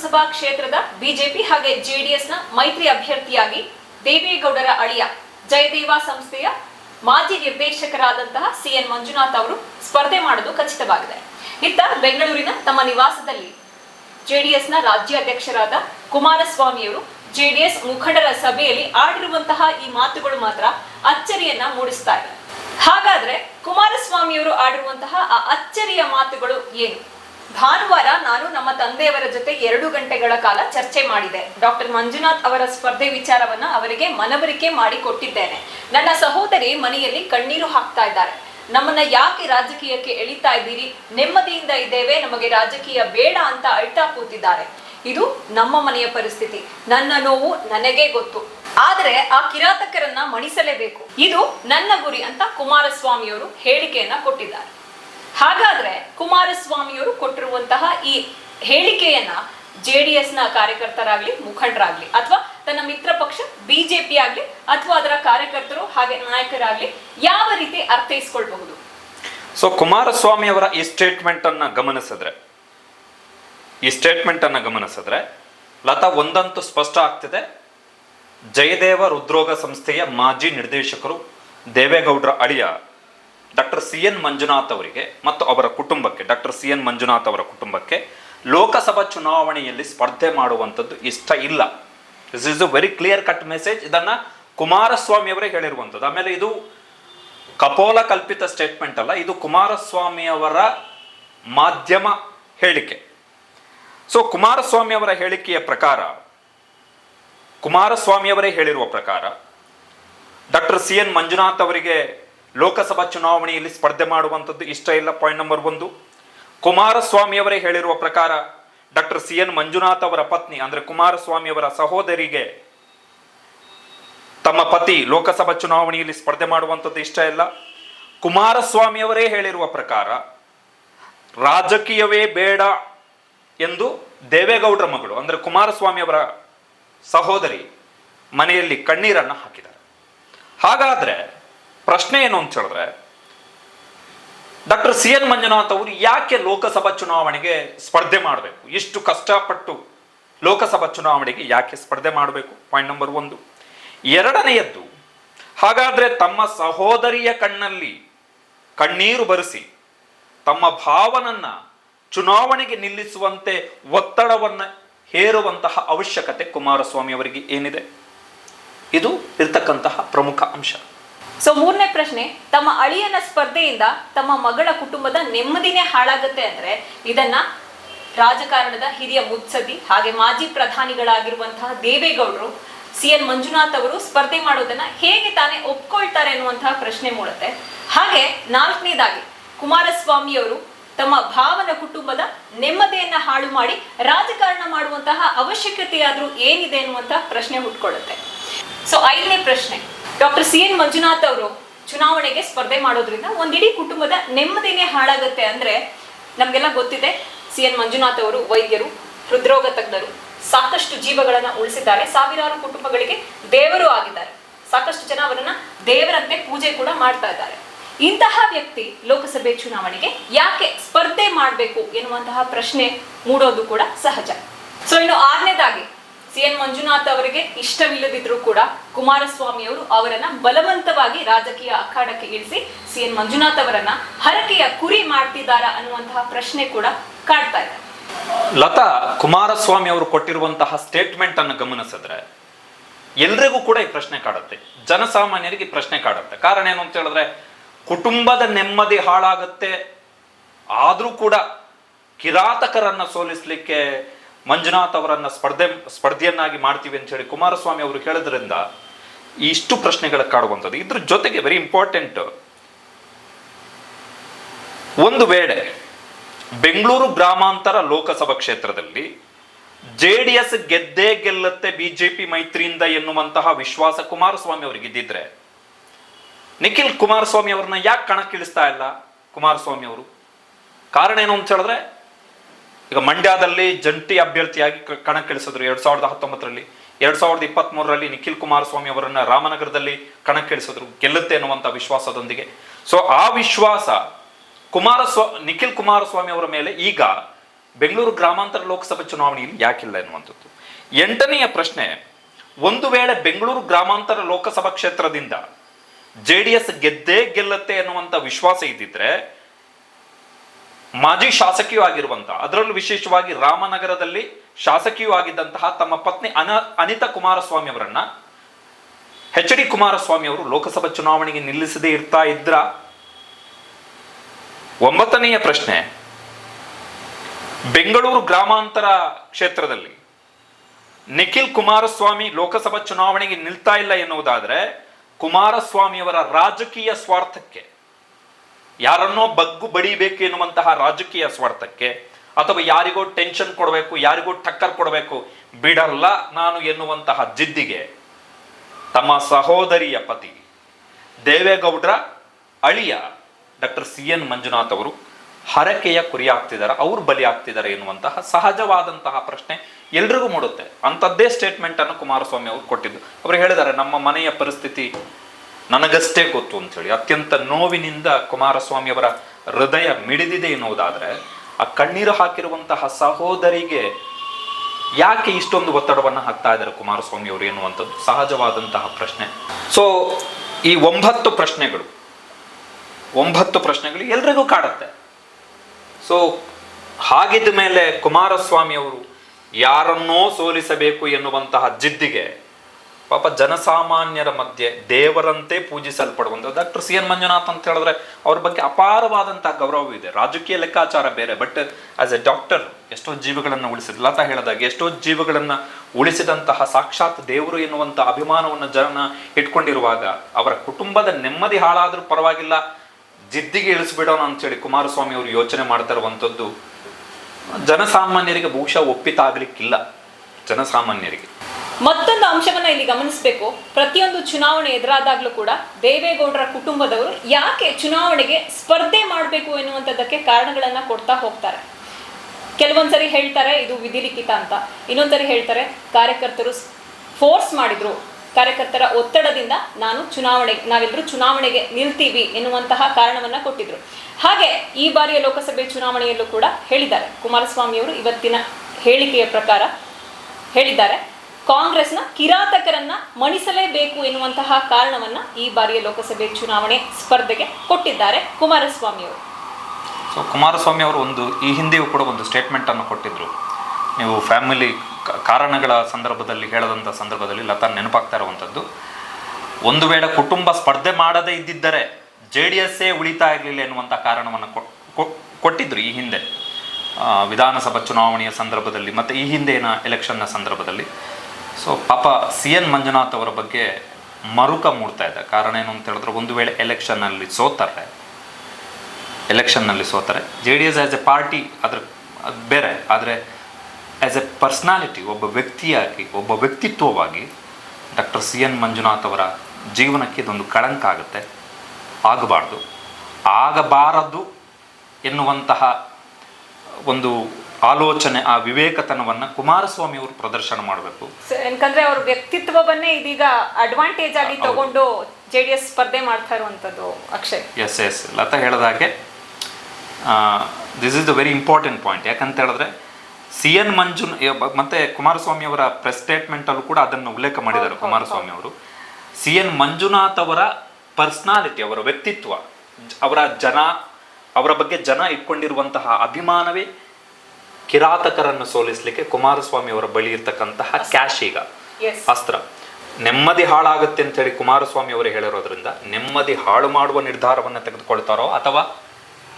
ಲೋಕಸಭಾ ಕ್ಷೇತ್ರದ ಬಿಜೆಪಿ ಹಾಗೆ ಜೆಡಿಎಸ್ನ ಮೈತ್ರಿ ಅಭ್ಯರ್ಥಿಯಾಗಿ ದೇವೇಗೌಡರ ಅಳಿಯ ಜಯದೇವ ಸಂಸ್ಥೆಯ ಮಾಜಿ ನಿರ್ದೇಶಕರಾದಂತಹ ಸಿಎನ್ ಮಂಜುನಾಥ್ ಅವರು ಸ್ಪರ್ಧೆ ಮಾಡುವುದು ಖಚಿತವಾಗಿದೆ. ಇತ್ತ ಬೆಂಗಳೂರಿನ ತಮ್ಮ ನಿವಾಸದಲ್ಲಿ ಜೆಡಿಎಸ್ನ ರಾಜ್ಯಾಧ್ಯಕ್ಷರಾದ ಕುಮಾರಸ್ವಾಮಿಯವರು ಜೆಡಿಎಸ್ ಮುಖಂಡರ ಸಭೆಯಲ್ಲಿ ಆಡಿರುವಂತಹ ಈ ಮಾತುಗಳು ಮಾತ್ರ ಅಚ್ಚರಿಯನ್ನ ಮೂಡಿಸ್ತಾ ಇದೆ. ಹಾಗಾದ್ರೆ ಕುಮಾರಸ್ವಾಮಿಯವರು ಆಡಿರುವಂತಹ ಆ ಅಚ್ಚರಿಯ ಮಾತುಗಳು ಏನು? ಭಾನುವಾರ ನಾನು ನಮ್ಮ ತಂದೆಯವರ ಜೊತೆ ಎರಡು ಗಂಟೆಗಳ ಕಾಲ ಚರ್ಚೆ ಮಾಡಿದೆ. ಡಾಕ್ಟರ್ ಮಂಜುನಾಥ್ ಅವರ ಸ್ಪರ್ಧೆ ವಿಚಾರವನ್ನ ಅವರಿಗೆ ಮನವರಿಕೆ ಮಾಡಿ ಕೊಟ್ಟಿದ್ದೇನೆ. ನನ್ನ ಸಹೋದರಿ ಮನೆಯಲ್ಲಿ ಕಣ್ಣೀರು ಹಾಕ್ತಾ ಇದ್ದಾರೆ. ನಮ್ಮನ್ನ ಯಾಕೆ ರಾಜಕೀಯಕ್ಕೆ ಎಳಿತಾ ಇದ್ದೀರಿ? ನೆಮ್ಮದಿಯಿಂದ ಇದ್ದೇವೆ, ನಮಗೆ ರಾಜಕೀಯ ಬೇಡ ಅಂತ ಅಳ್ತಾ ಕೂತಿದ್ದಾರೆ. ಇದು ನಮ್ಮ ಮನೆಯ ಪರಿಸ್ಥಿತಿ. ನನ್ನ ನೋವು ನನಗೆ ಗೊತ್ತು. ಆದರೆ ಆ ಕಿರಾತಕರನ್ನ ಮಣಿಸಲೇಬೇಕು. ಇದು ನನ್ನ ಗುರಿ ಅಂತ ಕುಮಾರಸ್ವಾಮಿಯವರು ಹೇಳಿಕೆಯನ್ನ ಕೊಟ್ಟಿದ್ದಾರೆ. ಹಾಗಾದ್ರೆ ಕುಮಾರಸ್ವಾಮಿಯವರು ಕೊಟ್ಟಿರುವಂತಹ ಈ ಹೇಳಿಕೆಯನ್ನ ಜೆಡಿಎಸ್ನ ಕಾರ್ಯಕರ್ತರಾಗ್ಲಿ, ಮುಖಂಡರಾಗ್ಲಿ, ಅಥವಾ ತನ್ನ ಮಿತ್ರ ಪಕ್ಷ ಬಿಜೆಪಿ ಆಗ್ಲಿ, ಅಥವಾ ಅದರ ಕಾರ್ಯಕರ್ತರು ಹಾಗೆ ನಾಯಕರಾಗ್ಲಿ ಯಾವ ರೀತಿ ಅರ್ಥೈಸ್ಕೊಳ್ಬಹುದು? ಸೊ ಕುಮಾರಸ್ವಾಮಿ ಅವರ ಈ ಸ್ಟೇಟ್ಮೆಂಟ್ ಅನ್ನ ಗಮನಿಸಿದ್ರೆ, ಈ ಸ್ಟೇಟ್ಮೆಂಟ್ ಅನ್ನ ಗಮನಿಸಿದ್ರೆ, ಲತಾ ಒಂದಂತೂ ಸ್ಪಷ್ಟ ಆಗ್ತಿದೆ. ಜಯದೇವ ಹೃದ್ರೋಗ ಸಂಸ್ಥೆಯ ಮಾಜಿ ನಿರ್ದೇಶಕರು ದೇವೇಗೌಡರ ಅಳಿಯ ಡಾಕ್ಟರ್ ಸಿ ಎನ್ ಮಂಜುನಾಥ್ ಅವರಿಗೆ ಮತ್ತು ಅವರ ಕುಟುಂಬಕ್ಕೆ, ಡಾಕ್ಟರ್ ಸಿ ಎನ್ ಮಂಜುನಾಥ್ ಅವರ ಕುಟುಂಬಕ್ಕೆ ಲೋಕಸಭಾ ಚುನಾವಣೆಯಲ್ಲಿ ಸ್ಪರ್ಧೆ ಮಾಡುವಂಥದ್ದು ಇಷ್ಟ ಇಲ್ಲ. This is a very clear cut message ಇದನ್ನ ಕುಮಾರಸ್ವಾಮಿ ಅವರೇ ಹೇಳಿರುವಂಥದ್ದು. ಆಮೇಲೆ ಇದು ಕಪೋಲ ಕಲ್ಪಿತ ಸ್ಟೇಟ್ಮೆಂಟ್ ಅಲ್ಲ, ಇದು ಕುಮಾರಸ್ವಾಮಿ ಅವರ ಮಾಧ್ಯಮ ಹೇಳಿಕೆ. ಸೊ ಕುಮಾರಸ್ವಾಮಿ ಅವರ ಹೇಳಿಕೆಯ ಪ್ರಕಾರ, ಕುಮಾರಸ್ವಾಮಿ ಅವರೇ ಹೇಳಿರುವ ಪ್ರಕಾರ, ಡಾಕ್ಟರ್ ಸಿ ಎನ್ ಮಂಜುನಾಥ್ ಅವರಿಗೆ ಲೋಕಸಭಾ ಚುನಾವಣೆಯಲ್ಲಿ ಸ್ಪರ್ಧೆ ಮಾಡುವಂಥದ್ದು ಇಷ್ಟ ಇಲ್ಲ. ಪಾಯಿಂಟ್ ನಂಬರ್ ಒಂದು. ಕುಮಾರಸ್ವಾಮಿಯವರೇ ಹೇಳಿರುವ ಪ್ರಕಾರ ಡಾಕ್ಟರ್ ಸಿ ಎನ್ ಮಂಜುನಾಥ್ ಅವರ ಪತ್ನಿ, ಅಂದ್ರೆ ಕುಮಾರಸ್ವಾಮಿ ಅವರ ಸಹೋದರಿಗೆ ತಮ್ಮ ಪತಿ ಲೋಕಸಭಾ ಚುನಾವಣೆಯಲ್ಲಿ ಸ್ಪರ್ಧೆ ಮಾಡುವಂಥದ್ದು ಇಷ್ಟ ಇಲ್ಲ. ಕುಮಾರಸ್ವಾಮಿಯವರೇ ಹೇಳಿರುವ ಪ್ರಕಾರ ರಾಜಕೀಯವೇ ಬೇಡ ಎಂದು ದೇವೇಗೌಡರ ಮಗಳು, ಅಂದ್ರೆ ಕುಮಾರಸ್ವಾಮಿ ಅವರ ಸಹೋದರಿ ಮನೆಯಲ್ಲಿ ಕಣ್ಣೀರನ್ನು ಹಾಕಿದ್ದಾರೆ. ಹಾಗಾದ್ರೆ ಪ್ರಶ್ನೆ ಏನು ಅಂತ ಹೇಳಿದ್ರೆ, ಡಾಕ್ಟರ್ ಸಿ ಎನ್ ಮಂಜುನಾಥ್ ಅವರು ಯಾಕೆ ಲೋಕಸಭಾ ಚುನಾವಣೆಗೆ ಸ್ಪರ್ಧೆ ಮಾಡಬೇಕು? ಇಷ್ಟು ಕಷ್ಟಪಟ್ಟು ಲೋಕಸಭಾ ಚುನಾವಣೆಗೆ ಯಾಕೆ ಸ್ಪರ್ಧೆ ಮಾಡಬೇಕು? ಪಾಯಿಂಟ್ ನಂಬರ್ ಒಂದು. ಎರಡನೆಯದ್ದು, ಹಾಗಾದ್ರೆ ತಮ್ಮ ಸಹೋದರಿಯ ಕಣ್ಣಲ್ಲಿ ಕಣ್ಣೀರು ಬರೆಸಿ, ತಮ್ಮ ಭಾವನನ್ನ ಚುನಾವಣೆಗೆ ನಿಲ್ಲಿಸುವಂತೆ ಒತ್ತಡವನ್ನ ಹೇರುವಂತಹ ಅವಶ್ಯಕತೆ ಕುಮಾರಸ್ವಾಮಿ ಅವರಿಗೆ ಏನಿದೆ? ಇದು ಇರ್ತಕ್ಕಂತಹ ಪ್ರಮುಖ ಅಂಶ. ಸೊ ಮೂರನೇ ಪ್ರಶ್ನೆ, ತಮ್ಮ ಅಳಿಯನ ಸ್ಪರ್ಧೆಯಿಂದ ತಮ್ಮ ಮಗಳ ಕುಟುಂಬದ ನೆಮ್ಮದಿನೇ ಹಾಳಾಗುತ್ತೆ ಅಂದ್ರೆ ಇದನ್ನ ರಾಜಕಾರಣದ ಹಿರಿಯ ಮುತ್ಸದಿ ಹಾಗೆ ಮಾಜಿ ಪ್ರಧಾನಿಗಳಾಗಿರುವಂತಹ ದೇವೇಗೌಡರು ಸಿ ಎನ್ ಮಂಜುನಾಥ್ ಅವರು ಸ್ಪರ್ಧೆ ಮಾಡೋದನ್ನ ಹೇಗೆ ತಾನೇ ಒಪ್ಕೊಳ್ತಾರೆ ಅನ್ನುವಂತಹ ಪ್ರಶ್ನೆ ಮೂಡುತ್ತೆ. ಹಾಗೆ ನಾಲ್ಕನೇದಾಗಿ, ಕುಮಾರಸ್ವಾಮಿ ಅವರು ತಮ್ಮ ಭಾವನ ಕುಟುಂಬದ ನೆಮ್ಮದಿಯನ್ನ ಹಾಳು ಮಾಡಿ ರಾಜಕಾರಣ ಮಾಡುವಂತಹ ಅವಶ್ಯಕತೆಯಾದ್ರೂ ಏನಿದೆ ಅನ್ನುವಂತಹ ಪ್ರಶ್ನೆ ಹುಟ್ಕೊಳ್ಳುತ್ತೆ. ಸೊ ಐದನೇ ಪ್ರಶ್ನೆ ಡಾಕ್ಟರ್ ಸಿ ಎನ್ ಮಂಜುನಾಥ್ ಅವರು ಚುನಾವಣೆಗೆ ಸ್ಪರ್ಧೆ ಮಾಡೋದ್ರಿಂದ ಒಂದಿಡೀ ಕುಟುಂಬದ ನೆಮ್ಮದಿನೇ ಹಾಳಾಗುತ್ತೆ ಅಂದ್ರೆ ನಮ್ಗೆಲ್ಲ ಗೊತ್ತಿದೆ, ಸಿ ಎನ್ ಮಂಜುನಾಥ್ ಅವರು ವೈದ್ಯರು, ಹೃದ್ರೋಗ ತಜ್ಞರು ಸಾಕಷ್ಟು ಜೀವಗಳನ್ನ ಉಳಿಸಿದ್ದಾರೆ. ಸಾವಿರಾರು ಕುಟುಂಬಗಳಿಗೆ ದೇವರು ಆಗಿದ್ದಾರೆ. ಸಾಕಷ್ಟು ಜನ ಅವರನ್ನ ದೇವರಂತೆ ಪೂಜೆ ಕೂಡ ಮಾಡ್ತಾ ಇದ್ದಾರೆ. ಇಂತಹ ವ್ಯಕ್ತಿ ಲೋಕಸಭೆ ಚುನಾವಣೆಗೆ ಯಾಕೆ ಸ್ಪರ್ಧೆ ಮಾಡಬೇಕು ಎನ್ನುವಂತಹ ಪ್ರಶ್ನೆ ಮೂಡೋದು ಕೂಡ ಸಹಜ. ಸೊ ಇನ್ನು ಆರನೇದಾಗಿ ಸಿ ಎನ್ ಮಂಜುನಾಥ್ ಅವರಿಗೆ ಇಷ್ಟವಿಲ್ಲದಿದ್ರು ಕೂಡ ಕುಮಾರಸ್ವಾಮಿ ಅವರು ಅವರನ್ನ ಬಲವಂತವಾಗಿ ರಾಜಕೀಯ ಅಖಾಡಕ್ಕೆ ಇಳಿಸಿ ಸಿ ಎನ್ ಮಂಜುನಾಥ್ ಅವರನ್ನ ಹರಕೆಯ ಕುರಿ ಮಾಡ್ತಿದ್ದಾರಾ ಅನ್ನುವಂತಹ ಪ್ರಶ್ನೆ ಕೂಡ ಕಾಡ್ತಾ ಇದೆ. ಲತಾ, ಕುಮಾರಸ್ವಾಮಿ ಅವರು ಕೊಟ್ಟಿರುವಂತಹ ಸ್ಟೇಟ್ಮೆಂಟ್ ಅನ್ನು ಗಮನಿಸಿದ್ರೆ ಎಲ್ರಿಗೂ ಕೂಡ ಈ ಪ್ರಶ್ನೆ ಕಾಡುತ್ತೆ. ಜನಸಾಮಾನ್ಯರಿಗೆ ಈ ಪ್ರಶ್ನೆ ಕಾಡುತ್ತೆ. ಕಾರಣ ಏನು ಅಂತ ಹೇಳಿದ್ರೆ ಕುಟುಂಬದ ನೆಮ್ಮದಿ ಹಾಳಾಗುತ್ತೆ, ಆದರೂ ಕೂಡ ಕಿರಾತಕರನ್ನ ಸೋಲಿಸ್ಲಿಕ್ಕೆ ಮಂಜುನಾಥ್ ಅವರನ್ನ ಸ್ಪರ್ಧೆ, ಸ್ಪರ್ಧೆಯನ್ನಾಗಿ ಮಾಡ್ತೀವಿ ಅಂತ ಹೇಳಿ ಕುಮಾರಸ್ವಾಮಿ ಅವರು ಹೇಳೋದ್ರಿಂದ ಇಷ್ಟು ಪ್ರಶ್ನೆಗಳ ಕಾಡುವಂಥದ್ದು. ಇದ್ರ ಜೊತೆಗೆ ವೆರಿ ಇಂಪಾರ್ಟೆಂಟ್ ಒಂದು ವೇಳೆ ಬೆಂಗಳೂರು ಗ್ರಾಮಾಂತರ ಲೋಕಸಭಾ ಕ್ಷೇತ್ರದಲ್ಲಿ ಜೆ ಡಿ ಎಸ್ ಗೆದ್ದೇ ಗೆಲ್ಲತ್ತೆ ಬಿಜೆಪಿ ಮೈತ್ರಿಯಿಂದ ಎನ್ನುವಂತಹ ವಿಶ್ವಾಸ ಕುಮಾರಸ್ವಾಮಿ ಅವರಿಗೆ ಇದ್ದಿದ್ರೆ, ನಿಖಿಲ್ ಕುಮಾರಸ್ವಾಮಿ ಅವ್ರನ್ನ ಯಾಕೆ ಕಣಕ್ಕಿಳಿಸ್ತಾ ಇಲ್ಲ ಕುಮಾರಸ್ವಾಮಿ ಅವರು? ಕಾರಣ ಏನು ಅಂತ ಹೇಳಿದ್ರೆ ಈಗ ಮಂಡ್ಯದಲ್ಲಿ ಜಂಟಿ ಅಭ್ಯರ್ಥಿಯಾಗಿ ಕಣಕ್ಕಿಳಿಸಿದ್ರು ಎರಡ್ ಸಾವಿರದ ಹತ್ತೊಂಬತ್ತರಲ್ಲಿ. ಎರಡ್ ಸಾವಿರದ ಇಪ್ಪತ್ತ್ ಮೂರರಲ್ಲಿ ನಿಖಿಲ್ ಕುಮಾರಸ್ವಾಮಿ ಅವರನ್ನ ರಾಮನಗರದಲ್ಲಿ ಕಣಕ್ಕಿಳಿಸಿದ್ರು ಗೆಲ್ಲುತ್ತೆ ಅನ್ನುವಂಥ ವಿಶ್ವಾಸದೊಂದಿಗೆ. ಸೊ ಆ ವಿಶ್ವಾಸ ಕುಮಾರಸ್ವಾ, ನಿಖಿಲ್ ಕುಮಾರಸ್ವಾಮಿ ಅವರ ಮೇಲೆ ಈಗ ಬೆಂಗಳೂರು ಗ್ರಾಮಾಂತರ ಲೋಕಸಭಾ ಚುನಾವಣೆಯಲ್ಲಿ ಯಾಕಿಲ್ಲ ಎನ್ನುವಂಥದ್ದು. ಎಂಟನೆಯ ಪ್ರಶ್ನೆ, ಒಂದು ವೇಳೆ ಬೆಂಗಳೂರು ಗ್ರಾಮಾಂತರ ಲೋಕಸಭಾ ಕ್ಷೇತ್ರದಿಂದ ಜೆ ಡಿ ಎಸ್ ಗೆದ್ದೇ ಗೆಲ್ಲತ್ತೆ ಅನ್ನುವಂಥ ವಿಶ್ವಾಸ ಇದ್ದಿದ್ರೆ ಮಾಜಿ ಶಾಸಕಿಯೂ ಆಗಿರುವಂತಹ ಅದರಲ್ಲೂ ವಿಶೇಷವಾಗಿ ರಾಮನಗರದಲ್ಲಿ ಶಾಸಕಿಯೂ ಆಗಿದ್ದಂತಹ ತಮ್ಮ ಪತ್ನಿ ಅನ, ಅನಿತಾ ಕುಮಾರಸ್ವಾಮಿ ಅವರನ್ನ, ಎಚ್ ಡಿ ಕುಮಾರಸ್ವಾಮಿ ಅವರು ಲೋಕಸಭಾ ಚುನಾವಣೆಗೆ ನಿಲ್ಲಿಸದೇ ಇರ್ತಾ ಇದ್ರ. ಒಂಬತ್ತನೆಯ ಪ್ರಶ್ನೆ, ಬೆಂಗಳೂರು ಗ್ರಾಮಾಂತರ ಕ್ಷೇತ್ರದಲ್ಲಿ ನಿಖಿಲ್ ಕುಮಾರಸ್ವಾಮಿ ಲೋಕಸಭಾ ಚುನಾವಣೆಗೆ ನಿಲ್ತಾ ಇಲ್ಲ ಎನ್ನುವುದಾದ್ರೆ ಕುಮಾರಸ್ವಾಮಿಯವರ ರಾಜಕೀಯ ಸ್ವಾರ್ಥಕ್ಕೆ ಯಾರನ್ನೋ ಬಗ್ಗು ಬಡಿಬೇಕು ಎನ್ನುವಂತಹ ರಾಜಕೀಯ ಸ್ವಾರ್ಥಕ್ಕೆ ಅಥವಾ ಯಾರಿಗೋ ಟೆನ್ಷನ್ ಕೊಡಬೇಕು, ಯಾರಿಗೋ ಟಕ್ಕರ್ ಕೊಡಬೇಕು, ಬಿಡಲ್ಲ ನಾನು ಎನ್ನುವಂತಹ ಜಿದ್ದಿಗೆ ತಮ್ಮ ಸಹೋದರಿಯ ಪತಿ ದೇವೇಗೌಡರ ಅಳಿಯ ಡಾಕ್ಟರ್ ಸಿ ಎನ್ ಮಂಜುನಾಥ್ ಅವರು ಹರಕೆಯ ಕುರಿ ಆಗ್ತಿದ್ದಾರೆ ಅವ್ರು ಬಲಿ ಆಗ್ತಿದ್ದಾರೆ ಎನ್ನುವಂತಹ ಸಹಜವಾದಂತಹ ಪ್ರಶ್ನೆ ಎಲ್ರಿಗೂ ಮೂಡುತ್ತೆ. ಅಂಥದ್ದೇ ಸ್ಟೇಟ್ಮೆಂಟ್ ಅನ್ನು ಕುಮಾರಸ್ವಾಮಿ ಅವರು ಕೊಟ್ಟಿದ್ದು. ಅವರು ಹೇಳಿದ್ದಾರೆ, ನಮ್ಮ ಮನೆಯ ಪರಿಸ್ಥಿತಿ ನನಗಷ್ಟೇ ಗೊತ್ತು ಅಂಥೇಳಿ, ಅತ್ಯಂತ ನೋವಿನಿಂದ ಕುಮಾರಸ್ವಾಮಿ ಅವರ ಹೃದಯ ಮಿಡಿದಿದೆ ಎನ್ನುವುದಾದರೆ, ಆ ಕಣ್ಣೀರು ಹಾಕಿರುವಂತಹ ಸಹೋದರಿಗೆ ಯಾಕೆ ಇಷ್ಟೊಂದು ಒತ್ತಡವನ್ನು ಹಾಕ್ತಾ ಇದ್ದಾರೆ ಕುಮಾರಸ್ವಾಮಿ ಅವರು ಎನ್ನುವಂಥದ್ದು? ಸಹಜವಾದಂತಹ ಪ್ರಶ್ನೆ. ಸೊ ಈ ಒಂಬತ್ತು ಪ್ರಶ್ನೆಗಳು ಒಂಬತ್ತು ಪ್ರಶ್ನೆಗಳು ಎಲ್ರಿಗೂ ಕಾಡುತ್ತೆ. ಸೊ ಹಾಗಿದ್ದ ಮೇಲೆ ಕುಮಾರಸ್ವಾಮಿ ಅವರು ಯಾರನ್ನೋ ಸೋಲಿಸಬೇಕು ಎನ್ನುವಂತಹ ಜಿದ್ದಿಗೆ ಪಾಪ ಜನಸಾಮಾನ್ಯರ ಮಧ್ಯೆ ದೇವರಂತೆ ಪೂಜಿಸಲ್ಪಡುವಂಥ ಡಾಕ್ಟರ್ ಸಿ ಎನ್ ಮಂಜುನಾಥ್ ಅಂತ ಹೇಳಿದ್ರೆ ಅವ್ರ ಬಗ್ಗೆ ಅಪಾರವಾದಂಥ ಇದೆ. ರಾಜಕೀಯ ಲೆಕ್ಕಾಚಾರ ಬೇರೆ ಬಟ್ ಆಸ್ ಎ ಡಾಕ್ಟರ್ ಎಷ್ಟೋ ಜೀವಗಳನ್ನು ಉಳಿಸಿದ ಲತಾ ಹೇಳಿದಾಗ ಎಷ್ಟೋ ಜೀವಗಳನ್ನು ಉಳಿಸಿದಂತಹ ಸಾಕ್ಷಾತ್ ದೇವರು ಎನ್ನುವಂಥ ಅಭಿಮಾನವನ್ನು ಜನ ಇಟ್ಕೊಂಡಿರುವಾಗ ಅವರ ಕುಟುಂಬದ ನೆಮ್ಮದಿ ಹಾಳಾದರೂ ಪರವಾಗಿಲ್ಲ, ಜಿದ್ದಿಗೆ ಇಳಿಸ್ಬಿಡೋಣ ಅಂತೇಳಿ ಕುಮಾರಸ್ವಾಮಿ ಅವರು ಯೋಚನೆ ಮಾಡ್ತಾ ಇರುವಂಥದ್ದು ಜನಸಾಮಾನ್ಯರಿಗೆ ಬಹುಶಃ ಒಪ್ಪಿತಾಗಲಿಕ್ಕಿಲ್ಲ ಜನಸಾಮಾನ್ಯರಿಗೆ. ಮತ್ತೊಂದು ಅಂಶವನ್ನ ಇಲ್ಲಿ ಗಮನಿಸಬೇಕು. ಪ್ರತಿಯೊಂದು ಚುನಾವಣೆ ಎದುರಾದಾಗ್ಲೂ ಕೂಡ ದೇವೇಗೌಡರ ಕುಟುಂಬದವರು ಯಾಕೆ ಚುನಾವಣೆಗೆ ಸ್ಪರ್ಧೆ ಮಾಡಬೇಕು ಎನ್ನುವಂಥದ್ದಕ್ಕೆ ಕಾರಣಗಳನ್ನ ಕೊಡ್ತಾ ಹೋಗ್ತಾರೆ. ಕೆಲವೊಂದ್ಸರಿ ಹೇಳ್ತಾರೆ, ಇದು ವಿಧಿಲಿಖಿತ ಅಂತ. ಇನ್ನೊಂದ್ಸರಿ ಹೇಳ್ತಾರೆ, ಕಾರ್ಯಕರ್ತರು ಫೋರ್ಸ್ ಮಾಡಿದ್ರು. ಕಾರ್ಯಕರ್ತರ ಒತ್ತಡದಿಂದ ನಾನು ಚುನಾವಣೆ ನಾವೆಲ್ಲರೂ ಚುನಾವಣೆಗೆ ನಿಲ್ತೀವಿ ಎನ್ನುವಂತಹ ಕಾರಣವನ್ನ ಕೊಟ್ಟಿದ್ರು. ಹಾಗೆ ಈ ಬಾರಿಯ ಲೋಕಸಭೆ ಚುನಾವಣೆಯಲ್ಲೂ ಕೂಡ ಹೇಳಿದ್ದಾರೆ. ಕುಮಾರಸ್ವಾಮಿಯವರು ಇವತ್ತಿನ ಹೇಳಿಕೆಯ ಪ್ರಕಾರ ಹೇಳಿದ್ದಾರೆ. ಕಾಂಗ್ರೆಸ್ನ ಕಿರಾತಕರನ್ನ ಮಣಿಸಲೇಬೇಕು ಎನ್ನುವಂತಹ ಕಾರಣವನ್ನ ಈ ಬಾರಿಯ ಲೋಕಸಭೆ ಚುನಾವಣೆ ಸ್ಪರ್ಧೆಗೆ ಕೊಟ್ಟಿದ್ದಾರೆ ಕುಮಾರಸ್ವಾಮಿ ಅವರು. ಸೊ ಕುಮಾರಸ್ವಾಮಿ ಅವರು ಒಂದು, ಈ ಹಿಂದೆಯೂ ಕೂಡ ಒಂದು ಸ್ಟೇಟ್ಮೆಂಟ್ ಅನ್ನು ಕೊಟ್ಟಿದ್ರು. ನೀವು ಫ್ಯಾಮಿಲಿ ಕಾರಣಗಳ ಸಂದರ್ಭದಲ್ಲಿ ಹೇಳದಂಥ ಸಂದರ್ಭದಲ್ಲಿ ಲತಾ ನೆನಪಾಗ್ತಾ ಇರುವಂಥದ್ದು ಒಂದು ವೇಳೆ ಕುಟುಂಬ ಸ್ಪರ್ಧೆ ಮಾಡದೇ ಇದ್ದಿದ್ದರೆ ಜೆ ಡಿ ಎಸ್ಸೇ ಉಳಿತಾ ಇರಲಿಲ್ಲ ಎನ್ನುವಂಥ ಕಾರಣವನ್ನು ಕೊಟ್ಟಿದ್ರು ಈ ಹಿಂದೆ. ವಿಧಾನಸಭಾ ಚುನಾವಣೆಯ ಸಂದರ್ಭದಲ್ಲಿ ಮತ್ತು ಈ ಹಿಂದಿನ ಎಲೆಕ್ಷನ್ನ ಸಂದರ್ಭದಲ್ಲಿ. ಸೊ ಪಾಪ ಸಿ ಎನ್ ಮಂಜುನಾಥ್ ಅವರ ಬಗ್ಗೆ ಮರುಕ ಮೂಡ್ತಾ ಇದೆ. ಕಾರಣ ಏನು ಅಂತ ಹೇಳಿದ್ರೆ ಒಂದು ವೇಳೆ ಎಲೆಕ್ಷನ್ನಲ್ಲಿ ಸೋತಾರೆ ಎಲೆಕ್ಷನ್ನಲ್ಲಿ ಸೋತಾರೆ, J D S as a party ಅದ್ರ, ಅದು ಬೇರೆ. ಆದರೆ ಆ್ಯಸ್ ಎ ಪರ್ಸ್ನಾಲಿಟಿ ಒಬ್ಬ ವ್ಯಕ್ತಿಯಾಗಿ, ಒಬ್ಬ ವ್ಯಕ್ತಿತ್ವವಾಗಿ ಡಾಕ್ಟರ್ ಸಿ ಎನ್ ಮಂಜುನಾಥ್ ಅವರ ಜೀವನಕ್ಕೆ ಇದೊಂದು ಕಳಂಕ ಆಗುತ್ತೆ. ಆಗಬಾರ್ದು. ಆಗಬಾರದು ಎನ್ನುವಂತಹ ಒಂದು ಆಲೋಚನೆ ಆ ವಿವೇಕತನವನ್ನು ಕುಮಾರಸ್ವಾಮಿ ಅವರು ಪ್ರದರ್ಶನ ಮಾಡಬೇಕು. ಯಾಕಂದ್ರೆ ಅವ್ರ ವ್ಯಕ್ತಿತ್ವವನ್ನೇ ಇದೀಗ ಅಡ್ವಾಂಟೇಜ್ ಆಗಿ. ತಗೊಂಡು ಜೆ ಡಿ ಎಸ್ ಸ್ಪರ್ಧೆ ಮಾಡ್ತಾ ಇರುವಂತದ್ದು ಅಕ್ಷಯ್. ಎಸ್ ಎಸ್ ಲತಾ ಹೇಳಿದ ಹಾಗೆ this is the very important point ಯಾಕಂತ ಹೇಳಿದ್ರೆ ಸಿ ಎನ್ ಮಂಜುನ್ ಮತ್ತೆ ಕುಮಾರಸ್ವಾಮಿ ಅವರ ಪ್ರೆಸ್ ಸ್ಟೇಟ್ಮೆಂಟ್ ಅಲ್ಲೂ ಕೂಡ ಅದನ್ನು ಉಲ್ಲೇಖ ಮಾಡಿದ್ದಾರೆ ಕುಮಾರಸ್ವಾಮಿ ಅವರು. ಸಿ ಎನ್ ಮಂಜುನಾಥ್ ಅವರ ಪರ್ಸ್ನಾಲಿಟಿ ಅವರ ವ್ಯಕ್ತಿತ್ವ ಅವರ ಜನ ಅವರ ಬಗ್ಗೆ ಜನ ಇಟ್ಕೊಂಡಿರುವಂತಹ ಅಭಿಮಾನವೇ ಕಿರಾತಕರನ್ನು ಸೋಲಿಸಲಿಕ್ಕೆ ಕುಮಾರಸ್ವಾಮಿ ಅವರ ಬಳಿ ಇರ್ತಕ್ಕಂತಹ ಕ್ಯಾಶ್ ಈಗ. ಅಸ್ತ್ರ. ನೆಮ್ಮದಿ ಹಾಳಾಗುತ್ತೆ ಅಂತ ಹೇಳಿ ಕುಮಾರಸ್ವಾಮಿ ಅವರು ಹೇಳಿರೋದ್ರಿಂದ ನೆಮ್ಮದಿ ಹಾಳು ಮಾಡುವ ನಿರ್ಧಾರವನ್ನು ತೆಗೆದುಕೊಳ್ತಾರೋ ಅಥವಾ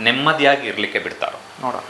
ನೆಮ್ಮದಿಯಾಗಿ ಇರಲಿಕ್ಕೆ ಬಿಡ್ತಾರೋ? ನೋಡೋಣ.